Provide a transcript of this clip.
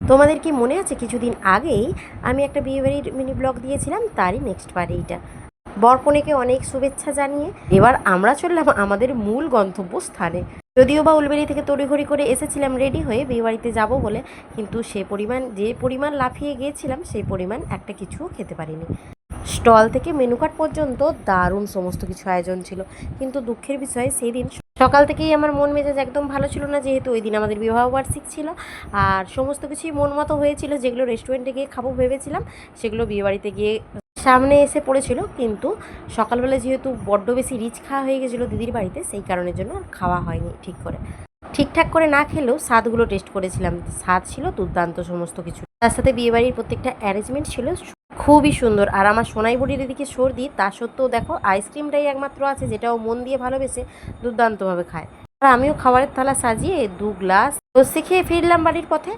তোমাদের কি মনে আছে কিছুদিন আগেই আমি একটা বিয়েবাড়ির মিনি ব্লগ দিয়েছিলাম? তারই নেক্সট পার্ট এইটা। বরকনেকে অনেক শুভেচ্ছা জানিয়ে এবার আমরা চললাম আমাদের মূল গন্তব্য স্থানে যদিও বা উলবেড়ি থেকে তড়িঘড়ি করে এসেছিলাম রেডি হয়ে বিয়েবাড়িতে যাব বলে, কিন্তু সে পরিমাণ, যে পরিমাণ লাফিয়ে গিয়েছিলাম, সেই পরিমাণ একটা কিছুও খেতে পারিনি। স্টল থেকে মেনু কার্ড পর্যন্ত দারুণ সমস্ত কিছু আয়োজন ছিল, কিন্তু দুঃখের বিষয়ে সেই দিন সকাল থেকেই আমার মন মেজাজ একদম ভালো ছিল না, যেহেতু ওই দিন আমাদের বিবাহ বার্ষিক ছিল। আর সমস্ত কিছুই মন মতো হয়েছিল, যেগুলো রেস্টুরেন্টে গিয়ে খাব ভেবেছিলাম, সেগুলো বিয়েবাড়িতে গিয়ে সামনে এসে পড়েছিল। কিন্তু সকালবেলা যেহেতু বড্ড বেশি রিচ খাওয়া হয়ে গেছিল দিদির বাড়িতে, সেই কারণের জন্য আর খাওয়া হয়নি ঠিক করে। ঠিকঠাক করে না খেলেও স্বাদগুলো টেস্ট করেছিলাম। স্বাদ ছিল দুর্দান্ত সমস্ত কিছু। তার সাথে বিয়েবাড়ির প্রত্যেকটা অ্যারেঞ্জমেন্ট ছিল খুবই সুন্দর। আর আমার সোনাই বুড়ির এদিকে সর্দি, তা সত্ত্বেও দেখো আইসক্রিমটাই একমাত্র আছে যেটাও মন দিয়ে ভালোবেসে দুর্দান্তভাবে খায়। আর আমিও খাবারের থালা সাজিয়ে দু গ্লাস। লস্যি খেয়ে ফিরলাম বাড়ির পথে।